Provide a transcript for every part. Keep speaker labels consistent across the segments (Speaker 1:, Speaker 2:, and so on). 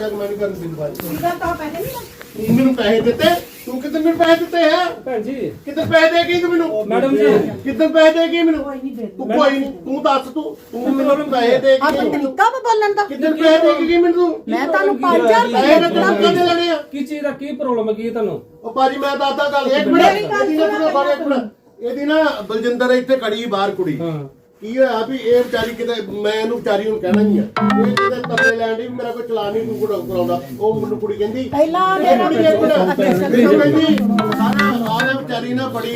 Speaker 1: ਜਾ ਕੇ ਮੈਂ ਨਹੀਂ ਕਰਨ ਦਿੰਦਾ
Speaker 2: ਗੱਲ ਤਾਂ ਪੈਸੇ ਨਹੀਂ?
Speaker 1: ਤੂੰ ਮੈਨੂੰ ਪੈਸੇ ਦਿੱਤੇ। ਤੂੰ ਕਿਤਨੇ ਮੈਨੂੰ ਪੈਸੇ ਦਿੱਤੇ ਹੈ?
Speaker 3: ਭੈਣ ਜੀ।
Speaker 1: ਕਿਤਨੇ ਪੈਸੇ ਦੇ ਗਈ ਤੂੰ ਮੈਨੂੰ?
Speaker 3: ਮੈਡਮ ਜੀ
Speaker 1: ਕਿਤਨੇ ਪੈਸੇ ਦੇ ਗਈ ਮੈਨੂੰ?
Speaker 2: ਕੋਈ ਨਹੀਂ ਦੇ
Speaker 1: ਤੂੰ ਕੋਈ ਨਹੀਂ ਤੂੰ ਦੱਸ ਤੂੰ ਤੂੰ ਮੈਨੂੰ ਪੈਸੇ ਦੇ
Speaker 2: ਆ
Speaker 1: ਕੇ
Speaker 2: ਤਾਂ ਤਰੀਕਾ ਵਾ ਬੋਲਣ ਦਾ?
Speaker 1: ਕਿਤਨੇ ਪੈਸੇ ਦੇ ਕੇ ਗਈ ਮੈਨੂੰ ਤੂੰ?
Speaker 2: ਮੈਂ ਤੁਹਾਨੂੰ 5000
Speaker 1: ਪੈਸੇ
Speaker 2: ਰੁਪਏ
Speaker 1: ਤੈਨੂੰ ਕਦੇ ਲੈਣੇ ਆ
Speaker 3: ਕੀ ਚੀਜ਼ ਦਾ ਕੀ ਪ੍ਰੋਬਲਮ ਹੈ ਕੀ ਤੁਹਾਨੂੰ?
Speaker 1: ਉਹ ਭਾਜੀ ਮੈਂ ਦੱਸਦਾ ਗੱਲ ਇੱਕ ਮਿੰਟ ਇਹਦੀ ਨਾ ਇੱਕ ਮਿੰਟ। ਇਹਦੀ ਨਾ ਬਲਜਿੰਦਰ ਇੱਥੇ ਖੜੀ ਬਾਹਰ ਕੁੜੀ।
Speaker 3: ਹਾਂ।
Speaker 1: ਕੀ ਹੋਇਆ ਵੀ ਇਹ ਵਿਚਾਰੀ ਕਿਤੇ ਮੈਂ ਇਹਨੂੰ ਵਿਚਾਰੀ ਨੂੰ ਕਹਿਣਾ ਨਹੀਂ ਆ। ਇਹ ਕਿਤੇ ਤਰਲੇ ਲੈਣ ਦੀ ਮੇਰਾ ਕੋਈ ਚਲਾਨ ਨਹੀਂ ਤੂੰ ਕੋਲ ਕਰਾਉਂਦਾ। ਉਹ ਮੈਨੂੰ ਕੁੜੀ ਕਹਿੰਦੀ
Speaker 2: ਪਹਿਲਾਂ
Speaker 1: ਇਹ ਕੁੜੀ ਇੱਕ ਮਿੰਟ
Speaker 2: ਅੱਛਾ,
Speaker 1: ਕਹਿੰਦੀ ਸਾਰਾ ਆਹ ਵਿਚਾਰੀ ਨਾ ਬੜੀ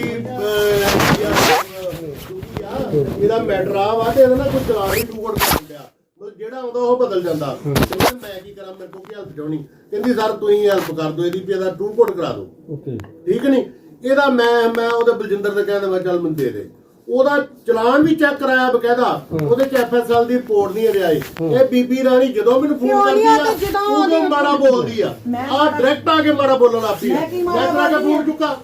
Speaker 1: ਇਹਦਾ ਮੈਟਰ ਆ ਵਾ ਤੇ ਇਹਦਾ ਨਾ ਕੋਈ ਚਲਾਨ ਨਹੀਂ ਤੂੰ ਕੋਲ ਕਰਾਉਂਦਾ ਜਿਹੜਾ ਆਉਂਦਾ ਉਹ ਬਦਲ ਜਾਂਦਾ। ਤੇ ਮੈਂ ਮੈਂ ਕੀ ਕਰਾਂ ਮੇਰੇ ਕੋਲ ਕੀ ਹੈਲਪ ਚਾਹਣੀ ਕਹਿੰਦੀ ਸਰ ਤੁਸੀਂ ਹੈਲਪ ਕਰ ਦਿਓ ਇਹਦੀ ਵੀ ਇਹਦਾ ਟੂ ਕੋਡ ਕਰਾ ਦਿਓ।
Speaker 3: ਓਕੇ।
Speaker 1: ਠੀਕ ਨਹੀਂ? ਇਹਦਾ ਮੈਂ ਮੈਂ ਉਹਦੇ ਬਲਜਿੰਦਰ ਦੇ ਕਹਿੰਦਾ ਮੈਂ ਚੱਲ ਮੈਨੂੰ ਦੇ ਦੇ। ਉਹਦਾ ਚਲਾਨ ਵੀ ਚੈੱਕ ਕਰਾਇਆ ਬਕਾਇਦਾ ਉਹਦੇ ਚ ਐਫਐਸਐਲ ਦੀ ਰਿਪੋਰਟ ਨਹੀਂ ਆਈ। ਇਹ ਬੀਬੀ ਰਾਣੀ ਜਦੋਂ ਮੈਨੂੰ ਫੋਨ ਕਰਦੀ
Speaker 2: ਆ
Speaker 1: ਉਦੋਂ
Speaker 2: ਉਹਦੀ-
Speaker 1: ਮਾੜਾ ਬੋਲਦੀ ਆ। ਆ ਡਾਇਰੈਕਟ ਆ ਕੇ ਮਾੜਾ ਬੋਲਣ ਲੱਗ ਪਈ ਆ।
Speaker 2: ਮੈਂ ਕੀ ਮਾੜਾ
Speaker 1: ਮੈਂ ਤੇਰਾ ਕੇ? ਫੋਨ ਚੁੱਕਾ।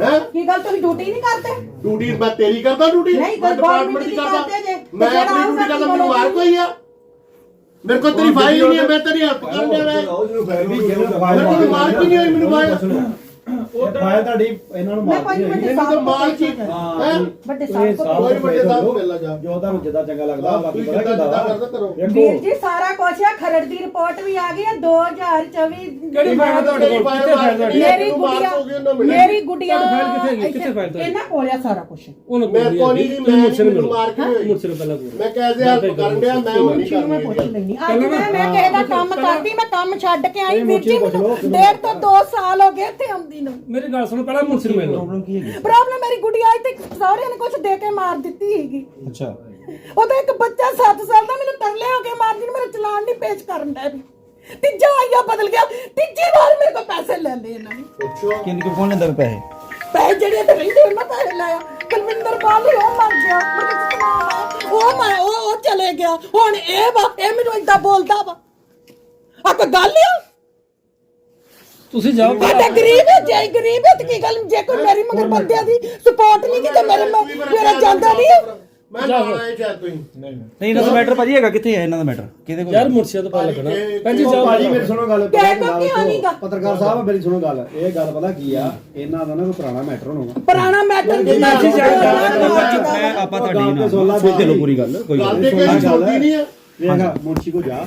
Speaker 1: ਹੈ?
Speaker 2: ਕੀ ਗੱਲ ਤੁਸੀਂ ਡਿਊਟੀ ਨਹੀਂ ਕਰਦੇ?
Speaker 1: ਡਿਊਟੀ ਮੈਂ ਤੇਰੀ ਕਰਦਾ ਡਿਊਟੀ
Speaker 2: ਨਹੀਂ, government
Speaker 1: ਦੀ ਕਰਦਾ। ਮੈਂ ਆਪਣੀ ਡਿਊਟੀ ਕਰਦਾ ਮੈਨੂੰ ਮਾਰ? ਕੋਈ ਆ? ਮੇਰੇ ਕੋਲ ਤੇਰੀ ਫਾਈਲ ਨਹੀਂ ਹੈ ਮੈਂ ਤੇਰੀ ਹੈਲਪ ਕਰਨ ਦੇ ਮੈਂ ਮੇਰੇ ਕੋਲ ਮਾਰ ਕੀ ਨਹੀਂ ਹੋਈ ਮੈਨੂੰ ਫਾਈਲ
Speaker 4: ਫਾਇਲ ਤੁਹਾਡੀ ਇਹਨਾਂ ਨੂੰ
Speaker 2: ਮੈਂ
Speaker 4: ਮਾਰ
Speaker 2: ਪੰਜ ਮਿੰਟ
Speaker 1: ਇਹਨੂੰ ਤਾਂ ਮਾਰ ਕੀ ਹੈ।
Speaker 2: ਵੱਡੇ
Speaker 4: ਇਹ
Speaker 2: ਸਾਹਿਬ
Speaker 4: ਸਾਫ਼
Speaker 1: ਕੋਈ ਵੱਡੇ ਸਾਹਿਬ
Speaker 4: ਕਰੋ।
Speaker 1: ਮਿਲ ਲਾ ਜਾ।
Speaker 4: ਜੋ ਤੁਹਾਨੂੰ ਜਿੱਦਾਂ ਚੰਗਾ ਲੱਗਦਾ ਬਾਕੀ
Speaker 1: ਤੁਸੀਂ
Speaker 4: ਪਤਾ
Speaker 1: ਕਿੱਦਾਂ
Speaker 4: ਕਿੱਦਾਂ
Speaker 1: ਜਿੱਦਾਂ ਕਰਦਾ ਕਰੋ
Speaker 2: ਵੀਰ
Speaker 4: ਵੇਖੋ
Speaker 2: ਜੀ ਸਾਰਾ ਕੁਝ ਆ ਖਰੜ ਦੀ ਰਿਪੋਰਟ ਵੀ ਆ ਗਈ ਹੈ 2024
Speaker 3: ਕਿਹੜੀ ਫਾਈਲ ਤੁਹਾਡੇ ਕੋਲ? ਕਿੱਥੇ ਫਾਈਲ ਤੁਹਾਡੀ?
Speaker 2: ਮੇਰੀ ਗੁੜੀਆ ਮੇਰੀ ਗੁੜੀਆ
Speaker 3: ਤੁਹਾਡੀ ਫਾਈਲ ਕਿੱਥੇ ਹੈਗੀ? ਕਿੱਥੇ ਫਾਈਲ ਤੁਹਾਡੀ?
Speaker 2: ਇਹਨਾਂ ਕੋਲ ਆ ਸਾਰਾ ਕੁਝ
Speaker 1: ਮੈਂ ਕੋਣੀ ਨਹੀਂ ਮੈਂ
Speaker 3: ਮੁਰਸੇ ਨੂੰ
Speaker 1: ਮੈਨੂੰ
Speaker 3: ਮਿਲੋ।
Speaker 1: ਮਾਰ ਕੇ ਨਹੀਂ ਹੋਈ
Speaker 3: ਮੁਰਸੇ ਨੂੰ ਪਹਿਲਾਂ ਬੋਲੋ।
Speaker 1: ਮੈਂ ਕਹਦੇ ਹੈਲਪ ਕਰਨ ਡਿਆ ਮੈਂ ਹੁਣ ਨਹੀਂ
Speaker 2: ਮੁਰਸ਼ੀ ਨੂੰ ਮੈਂ ਪੁੱਛ
Speaker 1: ਕਰਨੀ
Speaker 2: ਲੈਣੀ ਅੱਜ ਮੈਂ ਮੈਂ ਕਿਸੇ ਦਾ ਕੰਮ ਕਰਦੀ ਮੈਂ ਕੰਮ ਛੱਡ ਕੇ ਆਈ।
Speaker 4: ਇਹ
Speaker 2: ਵੀਰ ਜੀ
Speaker 4: ਮੁਰਸ਼ੀ ਨੂੰ ਪੁੱਛ ਲਓ।
Speaker 2: ਡੇਢ ਤੋਂ 2 ਸਾਲ ਹੋ ਗਏ ਇੱਥੇ ਆਉਂਦੀ ਨੂੰ।
Speaker 3: ਮੇਰੀ ਗੱਲ ਸੁਣੋ ਪਹਿਲਾਂ ਮੁਰਸੇ ਨੂੰ ਮਿਲੋ
Speaker 4: ਪ੍ਰੋਬਲਮ ਕੀ ਹੈਗੀ?
Speaker 2: ਪ੍ਰੋਬਲਮ ਮੇਰੀ ਗੁੜੀਆ ਇੱਥੇ ਸਹੁਰਿਆਂ ਨੇ ਕੁਝ ਦੇ ਕੇ ਮਾਰ ਦਿੱਤੀ ਹੈਗੀ।
Speaker 4: ਅੱਛਾ।
Speaker 2: ਉਹਦਾ ਇੱਕ ਬੱਚਾ 7 ਸਾਲ ਦਾ ਮੈਨੂੰ ਤਰਲੇ ਹੋ ਕੇ ਮਾਰਦੀ ਨੂੰ ਮੇਰਾ ਚਲਾਨ ਨਹੀਂ ਪੇਸ਼ ਕਰਨ ਦਾ ਵੀ। ਤੀਜਾ ਆਇਆ ਬਦਲ ਗਿਆ ਤੀਜੀ ਵਾਰ ਮੇਰੇ ਕੋਲ ਪੈਸੇ ਲੈਂਦੇ ਇਹਨਾਂ ਨੇ।
Speaker 1: ਪੁੱਛੋ
Speaker 4: ਕਿੰਨੇ ਕੋ ਫੋਨ ਲੈਂਦਾ ਪੈਸੇ?
Speaker 2: ਪੈਸੇ ਜਿਹੜੇ ਤੇ ਰਹਿੰਦੇ ਉਹਨਾਂ ਪੈਸੇ ਲਾਇਆ। ਕੁਲਵਿੰਦਰ ਬਾਲੀ ਉਹ ਮਰ ਗਿਆ। ਉਹ ਮਰ ਉਹ ਉਹ ਚਲੇ ਗਿਆ। ਹੁਣ ਇਹ ਵਾ ਇਹ ਮੈਨੂੰ ਏਦਾਂ ਬੋਲਦਾ ਵਾ। ਆ ਕੋਈ ਗੱਲ ਆ?
Speaker 3: ਤੁਸੀਂ ਜਾਓ
Speaker 2: ਸਾਡੇ ਗਰੀਬ ਹੈ ਜੇ ਗਰੀਬ ਹੈ ਤੇ ਕੀ ਗੱਲ? ਜੇ ਕੋਈ ਮੇਰੀ ਮਗਰ ਬੰਦਿਆਂ ਦੀ ਸਪੋਰਟ ਨਹੀਂ ਕੀਤੀ ਮੇਰੇ ਮ- ਮੇਰਾ ਜਾਂਦਾ ਨਹੀਂ ਹੈ।
Speaker 1: ਮੈਂ ਜਾਣਾ ਹੈ ਚਾਹ ਤੁਸੀਂ।
Speaker 4: ਨਹੀਂ ਇਹਨਾਂ ਦਾ ਮੈਟਰ ਭਾਜੀ ਹੈਗਾ ਕਿੱਥੇ ਹੈ ਇਹਨਾਂ ਦਾ ਮੈਟਰ? ਕਿਹਦੇ ਕੋਲ
Speaker 3: ਯਾਰ ਮੁਰਸ਼ਿਦ ਤੋਂ ਪਤਾ ਲੱਗਣਾ ਭੈਣ ਜੀ ਜਾਓ
Speaker 4: ਭਾਜੀ ਮੇਰੀ ਸੁਣੋ ਗੱਲ
Speaker 2: ਕਹਿ ਕੋ ਕਿਉਂ ਨੀ ਗਾ?
Speaker 4: ਪੱਤਰਕਾਰ ਸਾਹਿਬ ਮੇਰੀ ਸੁਣੋ ਗੱਲ। ਇਹ ਗੱਲ ਪਤਾ ਕੀ ਆ? ਇਹਨਾਂ ਦਾ ਨਾ ਕੋਈ ਪੁਰਾਣਾ ਮੈਟਰ ਹੋਣਾ।
Speaker 2: ਪੁਰਾਣਾ ਮੈਟਰ ਦੀ
Speaker 3: ਮੈਂ ਅਸੀਂ ਜਾਣ-
Speaker 4: ਮੈਂ ਆਪਾਂ ਤੁਹਾਡੀ ਨਾ ਸੁਣ ਲਓ ਪੂਰੀ ਗੱਲ ਕੋਈ
Speaker 1: ਗੱਲ ਤੇ ਕਿਸੇ ਛੋਟੀ ਨਹੀਂ ਆ?
Speaker 4: ਵੇਖ ਮੁਨਸ਼ੀ ਕੋ ਜਾ।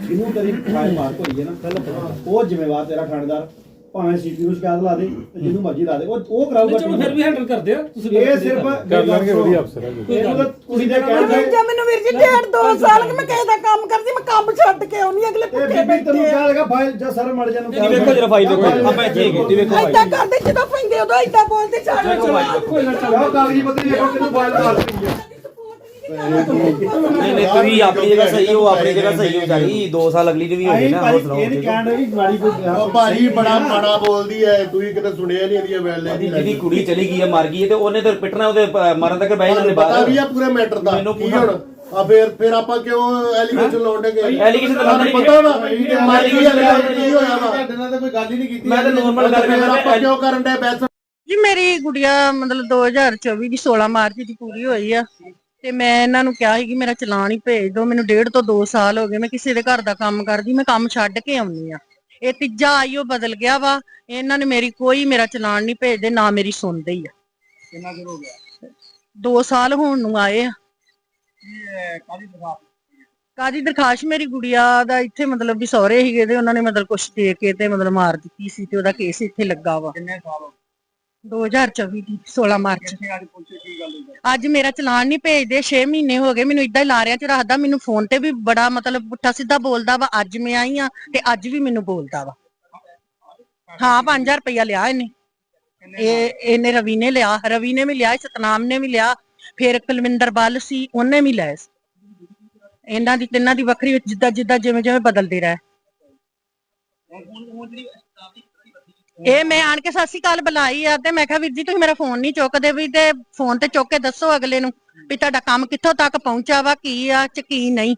Speaker 4: ਇਹਨੂੰ ਤੇਰੀ ਫਾਈਲ ਮਾਰ ਹੋਈ ਹੈ ਨਾ ਪਹਿਲਾਂ ਉਹ ਜ਼ਿੰਮੇਵਾਰ ਤੇਰਾ ਥਾਣੇਦਾਰ ਭਾਵੇਂ ਸੀਪੀ ਨੂੰ ਸ਼ਿਕਾਇਤ ਲਾ ਦੇ ਤੇ ਜਿਹਨੂੰ ਮਰਜ਼ੀ ਲਾ ਦੇ ਉਹ ਉਹ ਕਰਾਊਗਾ
Speaker 3: ਚਲੋ ਫਿਰ ਵੀ ਹੈਂਡਲ ਕਰਦੇ ਆ ਤੁਸੀਂ
Speaker 4: ਇਹ ਸਿਰਫ
Speaker 5: ਕਰ ਲੈਣਗੇ ਵਧੀਆ ਅਫਸਰ ਹੈ ਜੀ।
Speaker 4: ਇਹਨੂੰ ਤਾਂ ਕੁੜੀ ਦੇ ਕਹਿਣ ਤੇ
Speaker 2: ਜੀ ਮੈਨੂੰ ਵੀਰ ਜੀ ਡੇਢ ਦੋ ਸਾਲ ਕਿ ਮੈਂ ਕਿਸੇ ਦਾ ਕੰਮ ਕਰਦੀ ਮੈਂ ਕੰਮ ਛੱਡ ਕੇ ਆਉਣੀ ਅਗਲੇ
Speaker 4: ਇਹ
Speaker 2: ਪੁੱਠੇ
Speaker 4: ਬੀਬੀ ਤੈਨੂੰ
Speaker 2: ਬੈਠੇ
Speaker 4: ਕਿਹਾ ਲਗਾ ਫਾਈਲ ਜਾਂ ਸਰ ਮੜ ਜਾਨੂੰ
Speaker 5: ਇਹ ਵੇਖੋ ਜਰਾ ਫਾਈਲ ਵੇਖੋ ਆਪਾਂ ਇੱਥੇ ਹੈਗੇ ਤੇ ਵੇਖੋ
Speaker 2: ਏਦਾਂ ਕਰਦੇ ਜਦੋਂ ਪੈਂਦੇ ਉਦੋਂ ਏਦਾਂ ਬੋਲਦੇ ਛੱਡ
Speaker 3: ਕੋਈ ਨਾ ਚੱਲ
Speaker 4: ਕਾਗਜ਼ੀ ਪੱਤਰੀ ਵੇਖੋ ਕਿਹਨੂੰ ਫਾਈਲ ਮਾਰ ਦਿੱਤੀ ਹੈ
Speaker 5: ਨਹੀਂ ਨਹੀਂ ਤੁਸੀਂ ਆਪਣੀ ਜਗ੍ਹਾ ਸਹੀ ਹੋ ਆਪਣੀ ਜਗ੍ਹਾ ਸਹੀ ਹੋ ਜਾਈ 2 ਸਾਲ ਅਗਲੀ ਨੂੰ ਵੀ ਹੋ ਗਏ
Speaker 4: ਆਈ
Speaker 5: ਨਾ
Speaker 4: ਭਾਈ
Speaker 5: ਹੌਸਲਾ
Speaker 4: ਇਹ। ਕਹਿਣ ਵੀ ਮਾੜੀ ਕੋਈ
Speaker 1: ਉਹ ਭਾਜੀ ਬੜਾ ਮਾੜਾ ਬੋਲਦੀ ਐ ਤੁਸੀਂ ਕਿਤੇ ਸੁਣਿਆ ਨਹੀਂ ਇਹਦੀਆਂ ਵੈਲੇ
Speaker 5: ਉਹਦੀ ਜਿਹੜੀ ਕੁੜੀ ਚਲੀ ਗਈ ਹੈ ਮਰ ਗਈ ਹੈ ਤੇ ਉਹਨੇ ਤਾਂ ਪਿੱਟਣਾ ਉਹਦੇ ਪ- ਮਰਨ ਤੱਕ ਬਹਿ ਜਾਂਦੇ
Speaker 1: ਪਤਾ
Speaker 5: ਬਾਹਰ
Speaker 1: ਵੀ ਆ ਪੂਰੇ ਮੈਟਰ ਦਾ
Speaker 5: ਮੈਨੂੰ
Speaker 1: ਕੀ
Speaker 5: ਪੂਰਾ-
Speaker 1: ਹੁਣ? ਆ ਫੇਰ ਫੇਰ ਆਪਾਂ ਕਿਉਂ ਐਲੀਗੇਸ਼ਨ ਲਾਉਂਦੇ ਗਏ?
Speaker 5: Allegation ਤਾਂ ਲਾਉਂਦੇ ਨਹੀਂ।
Speaker 1: ਪਤਾ ਵਾ ਮਰ ਗਈ ਆ ਕੀ ਹੋਇਆ ਵਾ?
Speaker 4: ਤੁਹਾਡੇ ਨਾਲ ਤਾਂ ਕੋਈ ਗੱਲ ਹੀ ਨਹੀਂ ਕੀਤੀ।
Speaker 5: ਮੈਂ ਤਾਂ normal ਗੱਲ
Speaker 1: ਫੇਰ
Speaker 5: ਕਰਦਾ
Speaker 1: ਆਪਾਂ ਕਿਉਂ ਕਰਨ ਦੇ ਬੈਸ
Speaker 6: ਜੀ ਮੇਰੀ ਗੁੜੀਆ ਮਤਲਬ 2024 ਦੀ 16 ਮਾਰਚ ਦੀ ਪੂਰੀ ਹੋਈ ਆ। ਤੇ ਮੈਂ ਇਹਨਾਂ ਨੂੰ ਕਿਹਾ ਸੀ ਕਿ ਮੇਰਾ ਚਲਾਨ ਹੀ ਭੇਜ ਦਿਓ ਮੈਨੂੰ ਡੇਢ ਤੋਂ 2 ਸਾਲ ਹੋ ਗਏ ਮੈਂ ਕਿਸੇ ਦੇ ਘਰ ਦਾ ਕੰਮ ਕਰਦੀ ਮੈਂ ਕੰਮ ਛੱਡ ਕੇ ਆਉਣੀ ਆ ਇਹ ਤੀਜਾ ਆਈਓ ਬਦਲ ਗਿਆ ਵਾ ਇਹਨਾਂ ਨੇ ਮੇਰੀ ਕੋਈ ਮੇਰਾ ਚਲਾਨ ਨਹੀਂ ਭੇਜਦੇ ਨਾ ਮੇਰੀ ਸੁਣਦੇ ਹੀ ਆ।
Speaker 4: ਕਿੰਨਾ ਚਿਰ ਹੋ ਗਿਆ?
Speaker 6: 2 ਸਾਲ ਹੋਣ ਨੂੰ ਆਏ ਆ।
Speaker 4: ਕਾਦੀ ਦਰਖਾਸਤ
Speaker 6: ਕਾਦੀ ਦਰਖਾਸ਼ ਮੇਰੀ ਗੁੜੀਆ ਦਾ ਇੱਥੇ ਮਤਲਬ ਵੀ ਸਹੁਰੇ ਸੀਗੇ ਤੇ ਉਹਨਾਂ ਨੇ ਮਤਲਬ ਕੁਛ ਦੇ ਕੇ ਤੇ ਮਤਲਬ ਮਾਰ ਦਿੱਤੀ ਸੀ ਤੇ ਉਹਦਾ ਕੇਸ ਇੱਥੇ ਲੱਗਾ ਵਾ।
Speaker 4: ਕਿੰਨੇ ਸਾਲ ਹੋ
Speaker 6: 2024 ਦੀ 16 ਮਾਰਚ
Speaker 4: ਗਏ ਅੱਜ ਪਹੁੰਚੇ ਕੀ ਗੱਲ ਹੋਈ
Speaker 6: ਅੱਜ ਮੇਰਾ ਚਲਾਨ ਨਹੀਂ ਭੇਜਦੇ 6 ਮਹੀਨੇ ਹੋ ਗਏ, ਮੈਨੂੰ ਇਦਾਂ ਹੀ ਲਾਰਿਆਂ ਚ ਰੱਖਦਾ ਮੈਨੂੰ ਫੋਨ ਤੇ ਵੀ ਬੜਾ ਮਤਲਬ ਪੁੱਠਾ ਸਿੱਧਾ ਬੋਲਦਾ ਵਾ, ਅੱਜ ਮੈਂ ਆਈ ਆ ਤੇ ਅੱਜ ਵੀ ਮੈਨੂੰ ਬੋਲਦਾ ਵਾ। ਹਾਂ 5000 ਰੁਪਇਆ ਲਿਆ ਇਹਨੇ। ਇਹ, ਇਹਨੇ ਰਵੀ ਨੇ ਲਿਆ, ਰਵੀ ਨੇ ਵੀ ਲਿਆ, ਸਤਨਾਮ ਨੇ ਵੀ ਲਿਆ, ਫਿਰ ਕੁਲਵਿੰਦਰ ਬੱਲ ਸੀ, ਉਹਨੇ ਵੀ ਲਏ ਇਹਨਾਂ ਦੀ, ਤਿੰਨਾਂ ਦੀ ਵੱਖਰੀ ਜਿੱਦਾਂ ਜਿੱਦਾਂ ਜਿਵੇਂ ਜਿਵੇਂ ਬਦਲਦੇ ਰਹੇ। ਇਹ ਮੈਂ ਆਣ ਕੇ ਸਤਿ ਸ਼੍ਰੀ ਅਕਾਲ ਬੁਲਾਈ ਆ ਤੇ ਮੈਂ ਕਿਹਾ ਵੀਰ ਜੀ ਤੁਸੀਂ ਮੇਰਾ ਫੋਨ ਨਹੀਂ ਚੁੱਕਦੇ ਵੀ ਤੇ ਫੋਨ ਤੇ ਚੁੱਕ ਕੇ ਦੱਸੋ ਅਗਲੇ ਨੂੰ ਵੀ ਤੁਹਾਡਾ ਕੰਮ ਕਿੱਥੋਂ ਤੱਕ ਪਹੁੰਚਾ ਵਾ, ਕੀ ਆ ਚ ਕੀ ਨਹੀਂ।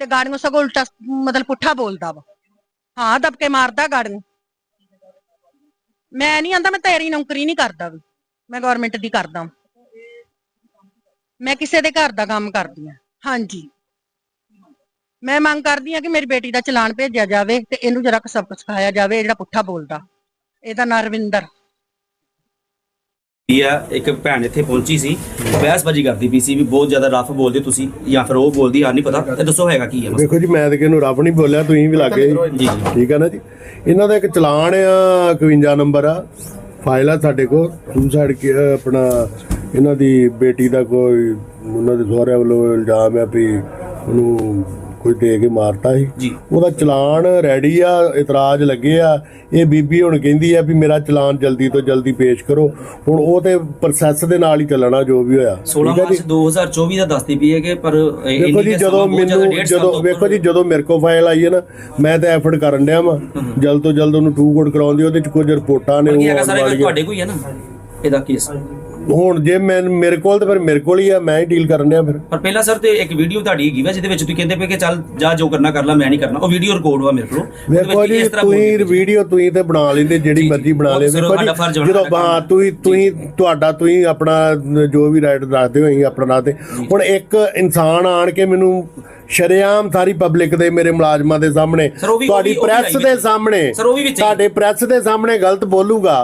Speaker 6: ਤੇ ਗਾੜੀਆਂ ਸਗੋਂ ਉਲਟਾ ਮਤਲਬ ਪੁੱਠਾ ਬੋਲਦਾ ਵਾ। ਹਾਂ, ਦਬਕੇ ਮਾਰਦਾ ਗਾੜੀਆਂ। ਮੈਂ ਨਹੀਂ ਆਂਦਾ, ਮੈਂ ਤੇਰੀ ਨੌਕਰੀ ਨਹੀਂ ਕਰਦਾ ਵੀ। ਮੈਂ ਗਵਰਨਮੈਂਟ ਦੀ ਕਰਦਾ ਮੈਂ ਕਿਸੇ ਦੇ ਘਰ ਦਾ ਕੰਮ ਕਰਦੀ ਆ। ਹਾਂਜੀ। ਮੈਂ ਮੰਗ ਕਰਦੀ ਆ ਕਿ ਮੇਰੀ ਬੇਟੀ ਦਾ ਚਲਾਨ ਭੇਜਿਆ ਜਾਵੇ ਤੇ ਇਹਨੂੰ ਜਰਾ ਸਬਕ ਸਿਖਾਇਆ ਜਾਵੇ ਜਿਹੜਾ ਪੁੱਠਾ ਬੋਲਦਾ। ਇਹਦਾ ਨਾਂ ਰਵਿੰਦਰ
Speaker 5: ਇਹ ਆ ਇੱਕ ਭੈਣ ਇੱਥੇ ਪਹੁੰਚੀ ਸੀ ਬਹਿਸਬਾਜੀ ਕਰਦੀ ਪਈ ਸੀ ਵੀ ਬਹੁਤ ਜ਼ਿਆਦਾ ਰਫ ਬੋਲਦੇ ਤੁਸੀਂ ਜਾਂ ਫਿਰ ਉਹ ਬੋਲਦੀ ਆ ਨਹੀਂ ਪਤਾ ਤੇ ਦੱਸੋ ਹੈਗਾ ਕੀ ਹੈ ਮਸਲਾ?
Speaker 1: ਵੇਖੋ ਜੀ ਮੈਂ ਤੇ ਕਿਹਨੂੰ ਰੱਬ ਨਹੀਂ ਬੋਲਿਆ ਤੁਸੀਂ ਵੀ ਲੱਗੇ
Speaker 5: ਜੀ।
Speaker 1: ਠੀਕ ਹੈ ਨਾ ਜੀ। ਇਹਨਾਂ ਦਾ ਇੱਕ ਚਲਾਨ ਆ 51 ਨੰਬਰ ਆ। ਫਾਈਲ ਆ ਸਾਡੇ ਕੋਲ ਸੁਸਾਈਡ ਕੀ ਅਹ ਆਪਣਾ ਇਹਨਾਂ ਦੀ ਬੇਟੀ ਦਾ ਕੋਈ ਉਹਨਾਂ ਦੇ ਸਹੁਰਿਆਂ ਵੱਲੋਂ ਇਲਜ਼ਾਮ ਆ ਵੀ ਉਹਨੂੰ ਕੋਈ ਦੇ ਕੇ ਮਾਰਤਾ ਸੀ। ਉਹਦਾ ਚਲਾਨ ਰੈਡੀ ਆ ਇਤਰਾਜ਼ ਲੱਗੇ ਆ। ਇਹ ਬੀਬੀ ਹੁਣ ਕਹਿੰਦੀ ਆ ਵੀ ਮੇਰਾ ਚਲਾਨ ਜਲਦੀ ਤੋਂ ਜਲਦੀ ਪੇਸ਼ ਕਰੋ। ਹੁਣ ਉਹ ਤੇ ਪ੍ਰੋਸੈਸ ਦੇ ਨਾਲ ਹੀ ਚੱਲਣਾ ਜੋ ਵੀ ਹੋਇਆ।
Speaker 5: 16
Speaker 1: ਠੀਕ ਹੈ
Speaker 5: ਮਾਰਚ 2024 ਦਾ ਦੱਸਦੀ ਪਈ ਹੈ ਕਿ ਪਰ ਇੰਨੀ
Speaker 1: ਜੀ ਜਦੋਂ ਮੈਨੂੰ ਜਦੋਂ ਵੇਖੋ ਜੀ ਜਦੋਂ ਮੇਰੇ ਕੋਲ ਫਾਈਲ ਆਈ ਹੈ ਨਾ ਮੈਂ ਤਾਂ ਐਫਰਟ ਕਰਨ ਡਿਆ ਵਾਂ। ਜਲਦ ਤੋਂ ਜਲਦ ਉਹਨੂੰ ਟੂ ਕੋਡ ਕਰਾਉਣ ਦੀ ਉਹਦੇ ਚ ਕੁਝ ਰਿਪੋਰਟਾਂ ਨੇ ਉਹ ਆਉਣ ਵਾਲੀਆਂ।
Speaker 5: ਤੁਹਾਡੇ ਕੋਈ ਹੈ ਨਾ ਇਹਦਾ ਕੇਸ
Speaker 1: ਹੁਣ ਜੇ ਮੈਂ ਮੇਰੇ ਕੋਲ ਤਾਂ ਫਿਰ ਮੇਰੇ ਕੋਲ ਹੀ ਆ ਮੈਂ ਹੀ ਡੀਲ ਕਰਨ ਡਿਆ ਫਿਰ
Speaker 5: ਪਰ ਪਹਿਲਾਂ ਸਰ ਤੇ ਇੱਕ ਵੀਡੀਓ ਤੁਹਾਡੀ ਹੈਗੀ ਵਾ ਜਿਹਦੇ ਵਿੱਚ ਤੁਸੀਂ ਕਹਿੰਦੇ ਪਏ ਕਿ ਚੱਲ ਜਾ ਜੋ ਕਰਨਾ ਕਰ ਲੈ ਮੈਂ ਨਹੀਂ ਕਰਨਾ ਉਹ ਵੀਡੀਓ ਰਿਕਾਰਡ ਵਾ ਮੇਰੇ ਕੋਲ
Speaker 1: ਵੇਖੋ ਜੀ ਤੁਸੀਂ। ਵੀਡੀਓ ਤੁਸੀਂ ਤੇ ਬਣਾ ਲੈਂਦੇ ਜਿਹੜੀ। ਮਰਜ਼ੀ ਬਣਾ ਲੈ ਵੇਖੋ ਜੀ ਜਦੋਂ ਹਾਂ। ਤੁਸੀਂ ਤੁਸੀਂ ਤੁਹਾਡਾ ਤੁਸੀਂ ਆਪਣਾ ਜੋ ਵੀ ਰਾਈਟ ਦੱਸਦੇ ਹੋ ਅਸੀਂ ਆਪਣਾ ਦੱਸਦੇ ਹੁਣ ਇੱਕ ਇਨਸਾਨ ਆਣ ਕੇ ਮੈਨੂੰ ਸ਼ਰੇਆਮ ਸਾਰੀ ਪਬਲਿਕ ਦੇ ਮੇਰੇ ਮੁਲਾਜ਼ਮਾਂ ਦੇ ਸਾਹਮਣੇ ਤੁਹਾਡੀ ਪ੍ਰੈਸ ਦੇ। ਸਾਹਮਣੇ। ਤੁਹਾਡੇ ਪ੍ਰੈਸ ਦੇ ਸਾਹਮਣੇ ਗਲਤ ਬੋਲੂਗਾ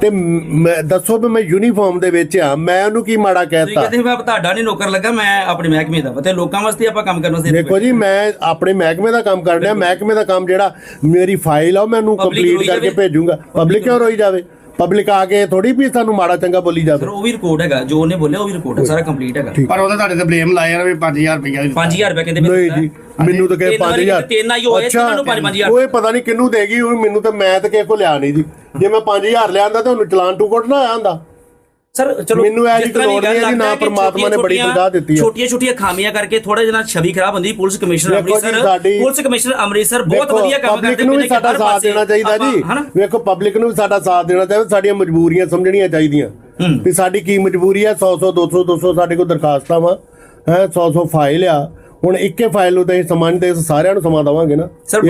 Speaker 1: ਤੇ ਮੈਂ- ਦੱਸੋ ਵੀ ਮੈਂ ਯੂਨੀਫਾਰਮ ਦੇ ਵਿੱਚ ਆ ਮੈਂ ਉਹਨੂੰ ਕੀ ਮਾੜਾ
Speaker 5: ਤੁਸੀਂ
Speaker 1: ਕਹਿਤਾ?
Speaker 5: ਕਹਿੰਦੇ ਮੈਂ ਤੁਹਾਡਾ ਨਹੀਂ ਨੌਕਰ ਲੱਗਾ ਮੈਂ ਆਪਣੇ ਮਹਿਕਮੇ ਦਾ। ਤੇ ਲੋਕਾਂ ਵਾਸਤੇ ਆਪਾਂ ਕੰਮ ਕਰਨ ਵਾਸਤੇ
Speaker 1: ਦੇਖੋ ਜੀ ਮੈਂ ਆਪਣੇ ਮਹਿਕਮੇ ਦਾ ਕੰਮ ਕਰ ਰਿਹਾ ਮਹਿਕਮੇ ਦਾ ਕੰਮ ਜਿਹੜਾ ਮੇਰੀ ਫਾਈਲ ਆ ਉਹ ਮੈਨੂੰ
Speaker 5: Public
Speaker 1: ਕੰਪਲੀਟ
Speaker 5: ਰੋਈ
Speaker 1: ਕਰਕੇ
Speaker 5: ਜਾਵੇ।
Speaker 1: ਭੇਜੂਗਾ। ਪਬਲਿਕ ਕਿਉਂ ਰੋਈ ਜਾਵੇ? ਪਬਲਿਕ ਆ ਕੇ ਥੋੜੀ ਵੀ ਸਾਨੂੰ ਮਾੜਾ ਚੰਗਾ ਬੋਲੀ ਜਾਵੇ।
Speaker 5: ਸਰ ਉਹ ਵੀ ਰਿਕਾਰਡ ਹੈਗਾ ਜੋ ਉਹਨੇ ਬੋਲਿਆ ਉਹ ਵੀ ਰਿਕਾਰਡ ਹੈ ਸਾਰਾ ਕੰਪਲੀਟ ਹੈਗਾ।
Speaker 4: ਪਰ ਉਹਦਾ ਤੁਹਾਡੇ ਤੇ ਬਲੇਮ ਲਾਇਆ ਵੀ 5000 ਰੁਪਇਆ
Speaker 5: 5000 ਰੁਪਏ ਕਹਿੰਦੇ
Speaker 1: ਨਹੀਂ ਜੀ ਮੈਨੂੰ ਤਾਂ ਕਹੇ
Speaker 5: ਤਿੰਨ ਵਾਰੀ
Speaker 1: 5000
Speaker 5: ਤਿੰਨ ਆਈ ਹੋਏ, ਤਿੰਨਾਂ ਨੂੰ ਪੰਜ- ਪੰਜ ਹਜ਼ਾਰ।
Speaker 1: ਉਹ ਪਤਾ ਨਹੀਂ ਕਿੰਨੂੰ ਦੇਗੀ ਉਹ ਮੈਨੂੰ ਤਾਂ ਮੈਂ ਤਾਂ ਕਿਸੇ ਕੋ ਲਿਆ ਨਹੀਂ ਜੀ। ਜੇ ਮੈਂ 5000 ਲਿਆਂਦਾ ਤਾਂ ਉਹਨੂੰ ਚਲਾਨ ਟੂ ਕੋਟ ਨਾ ਆਇਆ ਹੁੰਦਾ।
Speaker 5: ਸਰ ਚਲੋ
Speaker 1: ਮੈਨੂੰ ਇਹ
Speaker 5: ਜਿਸ
Speaker 1: ਜੀ
Speaker 5: ਤਰ੍ਹਾਂ ਦੀ
Speaker 1: ਲੋੜ ਨਹੀਂ ਹੈ ਨਾ ਪ੍ਰਮਾਤਮਾ ਨੇ ਬੜੀ ਤਨਖਾਹ ਦਿੱਤੀ ਹੈ।
Speaker 5: ਛੋਟੀਆਂ ਛੋਟੀਆਂ ਖਾਮੀਆਂ ਕਰਕੇ ਥੋੜਾ ਜਿਹਾ ਛਵੀ ਖਰਾਬ ਹੁੰਦੀ police commissioner Amritsar police commissioner Amritsar ਬਹੁਤ ਵਧੀਆ ਕੰਮ ਕਰਦੇ
Speaker 1: ਨੂੰ ਸਾਡਾ ਸਾਥ ਦੇਣਾ ਚਾਹੀਦਾ ਜੀ। ਵੇਖੋ ਪਬਲਿਕ ਨੂੰ ਵੀ ਸਾਡਾ ਸਾਥ ਦੇਣਾ ਚਾਹੀਦਾ ਸਾਡੀਆਂ ਮਜਬੂਰੀਆਂ ਸਮਝਣੀਆਂ ਚਾਹੀਦੀਆਂ। ਵੀ ਸਾਡੀ ਕੀ ਮਜਬੂਰੀ ਹੈ? 100 100 200 200 ਸਾਡੇ ਕੋਲ ਦਰਖਾਸਤਾਂ ਵਾ ਹੈ 100 100 ਫਾਈਲ ਆ। ਹੁਣ ਇੱਕੇ ਫਾਈਲ ਨੂੰ ਤਾਂ ਅਸੀਂ ਸਮਾਂ ਨਹੀਂ ਦੇ ਸਾਰਿਆਂ ਨੂੰ ਸਮਾਂ ਦੇਵਾਂਗੇ ਨਾ।
Speaker 5: ਸਰ